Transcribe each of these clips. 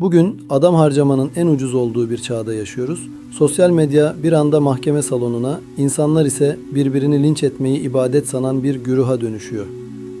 Bugün adam harcamanın en ucuz olduğu bir çağda yaşıyoruz. Sosyal medya bir anda mahkeme salonuna, insanlar ise birbirini linç etmeyi ibadet sanan bir güruha dönüşüyor.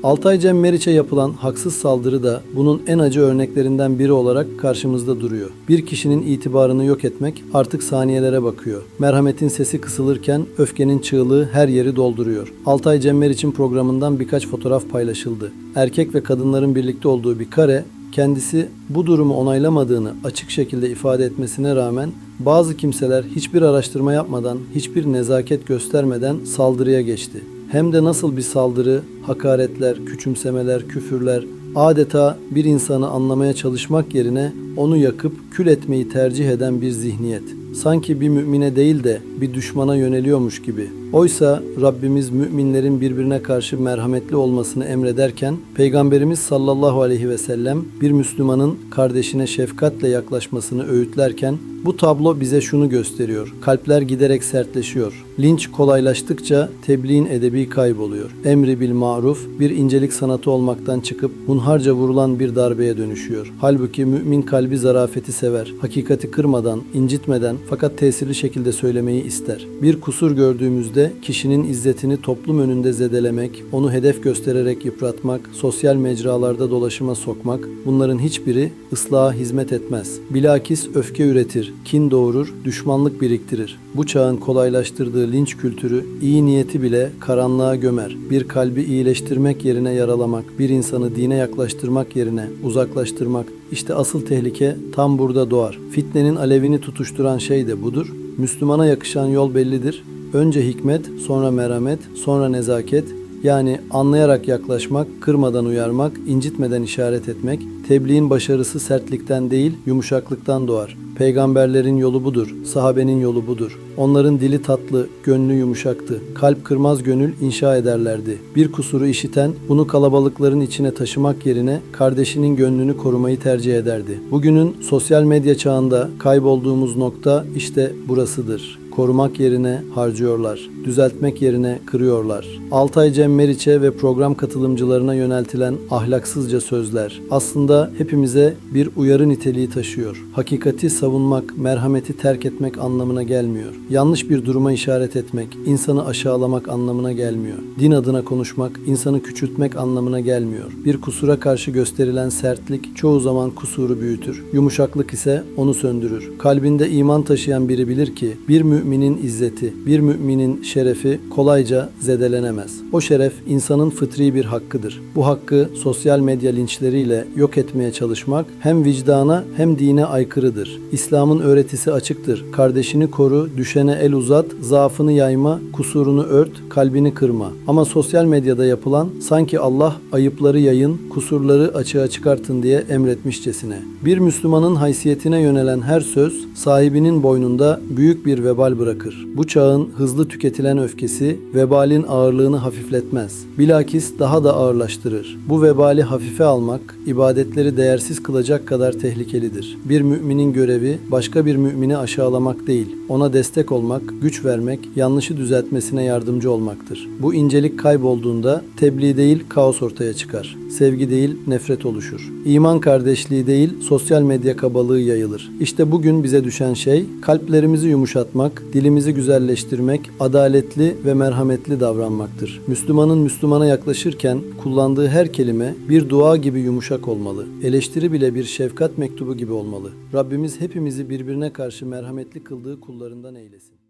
Altay Cem Meriç'e yapılan haksız saldırı da bunun en acı örneklerinden biri olarak karşımızda duruyor. Bir kişinin itibarını yok etmek artık saniyelere bakıyor. Merhametin sesi kısılırken öfkenin çığlığı her yeri dolduruyor. Altay Cem Meriç'in programından birkaç fotoğraf paylaşıldı. Erkek ve kadınların birlikte olduğu bir kare kendisi bu durumu onaylamadığını açık şekilde ifade etmesine rağmen bazı kimseler hiçbir araştırma yapmadan, hiçbir nezaket göstermeden saldırıya geçti. Hem de nasıl bir saldırı, hakaretler, küçümsemeler, küfürler, adeta bir insanı anlamaya çalışmak yerine onu yakıp kül etmeyi tercih eden bir zihniyet. Sanki bir mümine değil de bir düşmana yöneliyormuş gibi. Oysa Rabbimiz müminlerin birbirine karşı merhametli olmasını emrederken Peygamberimiz sallallahu aleyhi ve sellem bir Müslümanın kardeşine şefkatle yaklaşmasını öğütlerken bu tablo bize şunu gösteriyor. Kalpler giderek sertleşiyor. Linç kolaylaştıkça tebliğin edebi kayboluyor. Emri bil maruf bir incelik sanatı olmaktan çıkıp hunharca vurulan bir darbeye dönüşüyor. Halbuki mümin kalbi zarafeti sever. Hakikati kırmadan, incitmeden fakat tesirli şekilde söylemeyi ister. Bir kusur gördüğümüzde kişinin izzetini toplum önünde zedelemek, onu hedef göstererek yıpratmak, sosyal mecralarda dolaşıma sokmak bunların hiçbiri ıslaha hizmet etmez. Bilakis öfke üretir, kin doğurur, düşmanlık biriktirir. Bu çağın kolaylaştırdığı linç kültürü iyi niyeti bile karanlığa gömer. Bir kalbi iyileştirmek yerine yaralamak, bir insanı dine yaklaştırmak yerine uzaklaştırmak, işte asıl tehlike tam burada doğar. Fitnenin alevini tutuşturan şey de budur. Müslümana yakışan yol bellidir. Önce hikmet, sonra merhamet, sonra nezaket, yani anlayarak yaklaşmak, kırmadan uyarmak, incitmeden işaret etmek, tebliğin başarısı sertlikten değil, yumuşaklıktan doğar. Peygamberlerin yolu budur, sahabenin yolu budur. Onların dili tatlı, gönlü yumuşaktı. Kalp kırmaz gönül inşa ederlerdi. Bir kusuru işiten, bunu kalabalıkların içine taşımak yerine kardeşinin gönlünü korumayı tercih ederdi. Bugünün sosyal medya çağında kaybolduğumuz nokta işte burasıdır. Korumak yerine harcıyorlar. Düzeltmek yerine kırıyorlar. Altay Cem Meriç'e ve program katılımcılarına yöneltilen ahlaksızca sözler aslında hepimize bir uyarı niteliği taşıyor. Hakikati savunmak, merhameti terk etmek anlamına gelmiyor. Yanlış bir duruma işaret etmek, insanı aşağılamak anlamına gelmiyor. Din adına konuşmak, insanı küçültmek anlamına gelmiyor. Bir kusura karşı gösterilen sertlik çoğu zaman kusuru büyütür. Yumuşaklık ise onu söndürür. Kalbinde iman taşıyan biri bilir ki bir müminin izzeti, bir müminin şerefi kolayca zedelenemez. O şeref insanın fıtri bir hakkıdır. Bu hakkı sosyal medya linçleriyle yok etmeye çalışmak hem vicdana hem dine aykırıdır. İslam'ın öğretisi açıktır. Kardeşini koru, düşene el uzat, zaafını yayma, kusurunu ört, kalbini kırma. Ama sosyal medyada yapılan sanki Allah ayıpları yayın, kusurları açığa çıkartın diye emretmişçesine. Bir Müslümanın haysiyetine yönelen her söz sahibinin boynunda büyük bir vebal bırakır. Bu çağın hızlı tüketilen öfkesi vebalin ağırlığını hafifletmez. Bilakis daha da ağırlaştırır. Bu vebali hafife almak ibadetleri değersiz kılacak kadar tehlikelidir. Bir müminin görevi başka bir mümini aşağılamak değil, ona destek olmak, güç vermek, yanlışı düzeltmesine yardımcı olmaktır. Bu incelik kaybolduğunda tebliğ değil kaos ortaya çıkar. Sevgi değil nefret oluşur. İman kardeşliği değil sosyal medya kabalığı yayılır. İşte bugün bize düşen şey kalplerimizi yumuşatmak, dilimizi güzelleştirmek, adaletli ve merhametli davranmaktır. Müslümanın Müslümana yaklaşırken kullandığı her kelime bir dua gibi yumuşak olmalı. Eleştiri bile bir şefkat mektubu gibi olmalı. Rabbimiz hepimizi birbirine karşı merhametli kıldığı kullarından eylesin.